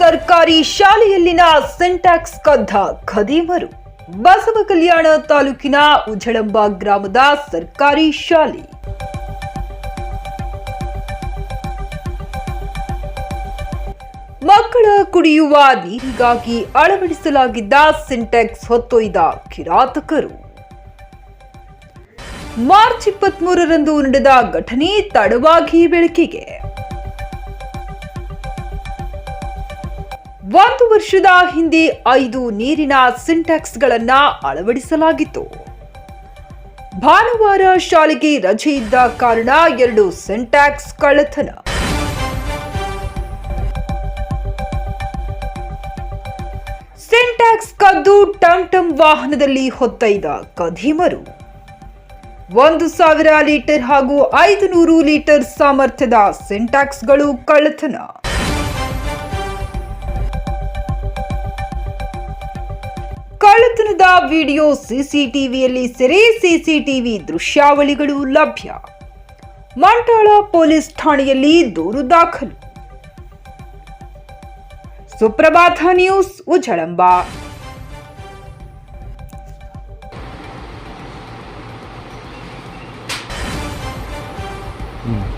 ಸರ್ಕಾರಿ ಶಾಲೆಯಲ್ಲಿನ ಸಿಂಟ್ಯಾಕ್ಸ್ ಕದ್ದ ಖದೀಮರು ಬಸವ ಕಲ್ಯಾಣ ತಾಲೂಕಿನ ಉಜಳಂಬ ಗ್ರಾಮದ ಸರ್ಕಾರಿ ಶಾಲೆ. ಮಕ್ಕಳ ಕುಡಿಯುವ ನೀರಿಗಾಗಿ ಅಳವಡಿಸಲಾಗಿದ್ದ ಸಿಂಟೆಕ್ಸ್ ಹೊತ್ತೊಯ್ದ ಕಿರಾತಕರು. ಮಾರ್ಚ್ ಇಪ್ಪತ್ಮೂರರಂದು ನಡೆದ ಘಟನೆ ತಡವಾಗಿ ಬೆಳಕಿಗೆ. ಒಂದು ವರ್ಷದ ಹಿಂದೆ ಐದು ನೀರಿನ ಸಿಂಟ್ಯಾಕ್ಸ್ಗಳನ್ನ ಅಳವಡಿಸಲಾಗಿತ್ತು. ಭಾನುವಾರ ಶಾಲೆಗೆ ರಜೆ ಇದ್ದ ಕಾರಣ ಎರಡು ಸಿಂಟ್ಯಾಕ್ಸ್ ಕಳ್ಳತನ. ಸಿಂಟ್ಯಾಕ್ಸ್ ಕದ್ದು ಟಂ ಟಂ ವಾಹನದಲ್ಲಿ ಹೊತ್ತೈದ ಕದೀಮರು. ಒಂದು ಸಾವಿರ ಲೀಟರ್ ಹಾಗೂ ಐದು ನೂರು ಲೀಟರ್ ಸಾಮರ್ಥ್ಯದ ಸಿಂಟ್ಯಾಕ್ಸ್ಗಳು ಕಳ್ಳತನ. ಕಳ್ಳತನದ ವಿಡಿಯೋ ಸಿಸಿಟಿವಿಯಲ್ಲಿ ಸೆರೆ ಸಿಸಿಟಿವಿ ದೃಶ್ಯಾವಳಿಗಳು ಲಭ್ಯ. ಮಂಟಾಳ ಪೊಲೀಸ್ ಠಾಣೆಯಲ್ಲಿ ದೂರು ದಾಖಲು. ಸುಪ್ರಭಾತ ನ್ಯೂಸ್, ಉಜಳಂಬ. ये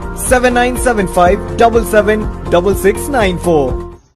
Seven nine seven five double seven double six nine four.